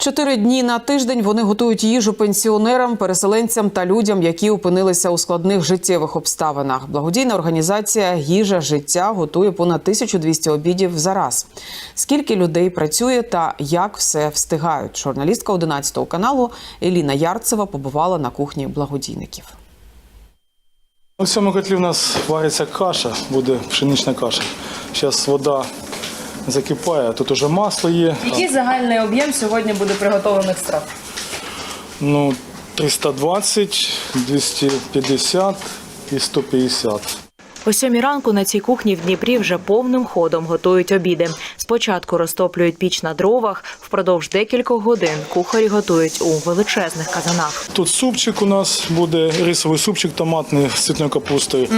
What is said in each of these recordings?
Чотири дні на тиждень вони готують їжу пенсіонерам, переселенцям та людям, які опинилися у складних життєвих обставинах. Благодійна організація Їжа життя готує понад 1200 обідів за раз. Скільки людей працює та як все встигають? Журналістка 11 каналу Еліна Ярцева побувала на кухні благодійників. У цьому котлі в нас вариться каша, буде пшенична каша. Зараз вода закипає, тут уже масло є. Який загальний об'єм сьогодні буде приготовлених страв? Ну, 320, 250 і 150. О сьомій ранку на цій кухні в Дніпрі вже повним ходом готують обіди. Спочатку розтоплюють піч на дровах. Впродовж декількох годин кухарі готують у величезних казанах. Тут супчик у нас буде, рисовий супчик томатний з цвітною капустою.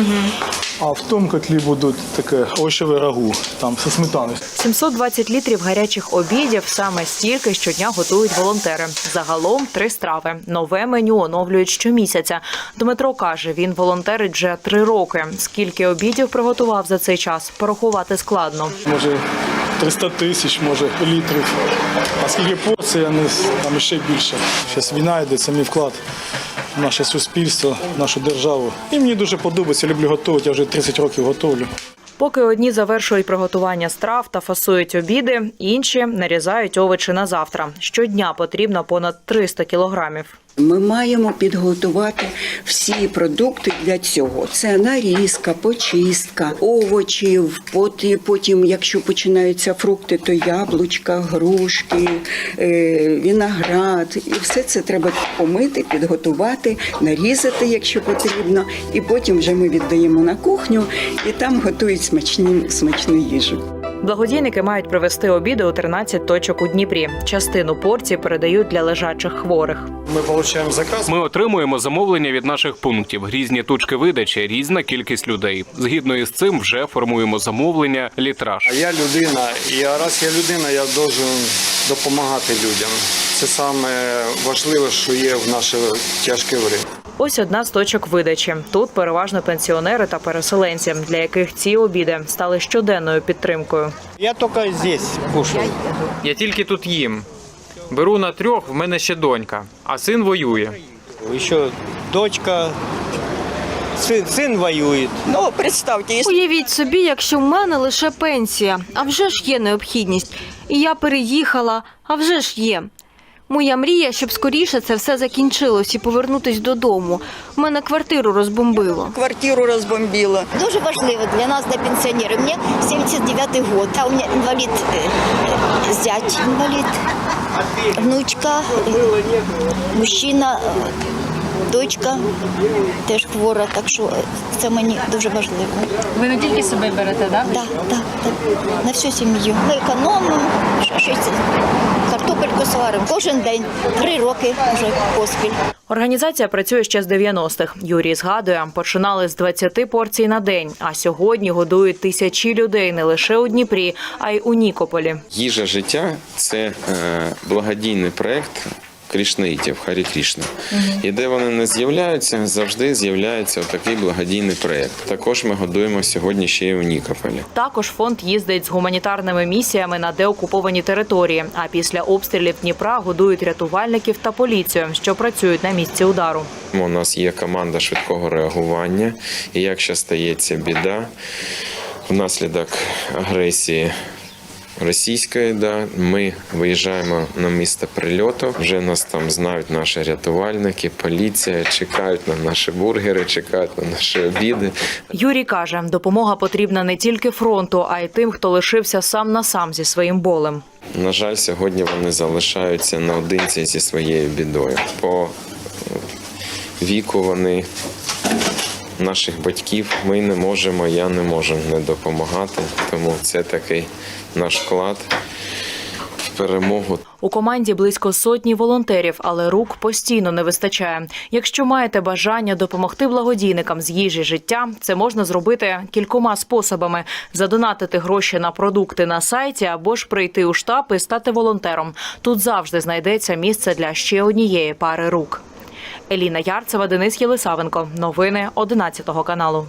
А в тому котлі буде таке овочеве рагу, там зі сметаною. 720 літрів гарячих обідів саме стільки щодня готують волонтери. Загалом три страви. Нове меню оновлюють щомісяця. Дмитро каже, він волонтерить вже три роки. Скільки обідів приготував за цей час, порахувати складно. Може 300 тисяч, може літрів. А скільки порцій, там ще більше. Зараз війна йде, це мій вклад в наше суспільство, в нашу державу. І мені дуже подобається, люблю готувати, я вже 30 років готовлю. Поки одні завершують приготування страв та фасують обіди, інші нарізають овочі на завтра. Щодня потрібно понад 300 кілограмів. Ми маємо підготувати всі продукти для цього. Це нарізка, почистка, овочів. поти- Потім, якщо починаються фрукти, то яблучка, грушки, е, виноград. І все це треба помити, підготувати, нарізати, якщо потрібно. І потім вже ми віддаємо на кухню, і там готують смачні, смачну їжу. Благодійники мають привезти обіди у 13 точок у Дніпрі. Частину порцій передають для лежачих хворих. Ми отримуємо заказ. Ми отримуємо замовлення від наших пунктів, різні точки видачі, різна кількість людей. Згідно із цим, вже формуємо замовлення, літраж. А я людина, і раз я людина, я должен допомагати людям. Це саме важливе, що є в наше тяжке время. Ось одна з точок видачі. Тут переважно пенсіонери та переселенці, для яких ці обіди стали щоденною підтримкою. Я тільки здесь кушаю. Я тільки тут їм. Беру на трьох, в мене ще донька, а син воює. Ще дочка, сын, сын воюет. Ну, представте, Уявіть собі, якщо в мене лише пенсія, а вже ж є необхідність. І я переїхала, а вже ж є. Моя мрія, щоб скоріше це все закінчилось і повернутись додому. У мене квартиру розбомбило. квартиру розбомбила. Дуже важливо для нас, для пенсіонерів. Мені 79-й год, а у мене інвалід, е, е, зять інвалід, внучка, мужчина, дочка теж хвора, так що це мені дуже важливо. Ви не тільки себе берете, да? Так, так, так. На всю сім'ю. Ми економимо, що- щось картопельку сваримо. Кожен день, три роки вже поспіль. Організація працює ще з 90-х. Юрій згадує, починали з 20 порцій на день, а сьогодні годують тисячі людей не лише у Дніпрі, а й у Нікополі. Їжа життя це е, благодійний проект крішнаїтів Харі Крішна. І де вони не з'являються, завжди з'являється такий благодійний проект. Також ми годуємо сьогодні ще й у Нікополі. Також фонд їздить з гуманітарними місіями на деокуповані території. А після обстрілів Дніпра годують рятувальників та поліцію, що працюють на місці удару. У нас є команда швидкого реагування, і якщо стається біда внаслідок агресії. Російської, да, ми виїжджаємо на місце прильоту. Вже нас там знають наші рятувальники, поліція, чекають на наші бургери, чекають на наші обіди. Юрій каже, допомога потрібна не тільки фронту, а й тим, хто лишився сам на сам зі своїм болем. На жаль, сьогодні вони залишаються наодинці зі своєю бідою. По е, віку вони наших батьків ми не можемо, я не можу не допомагати. Тому це такий наш вклад в перемогу. У команді близько сотні волонтерів, але рук постійно не вистачає. Якщо маєте бажання допомогти благодійникам з їжі життя, це можна зробити кількома способами: задонатити гроші на продукти на сайті або ж прийти у штаб і стати волонтером. Тут завжди знайдеться місце для ще однієї пари рук. Еліна Ярцева, Денис Єлисавенко. Новини 11 каналу.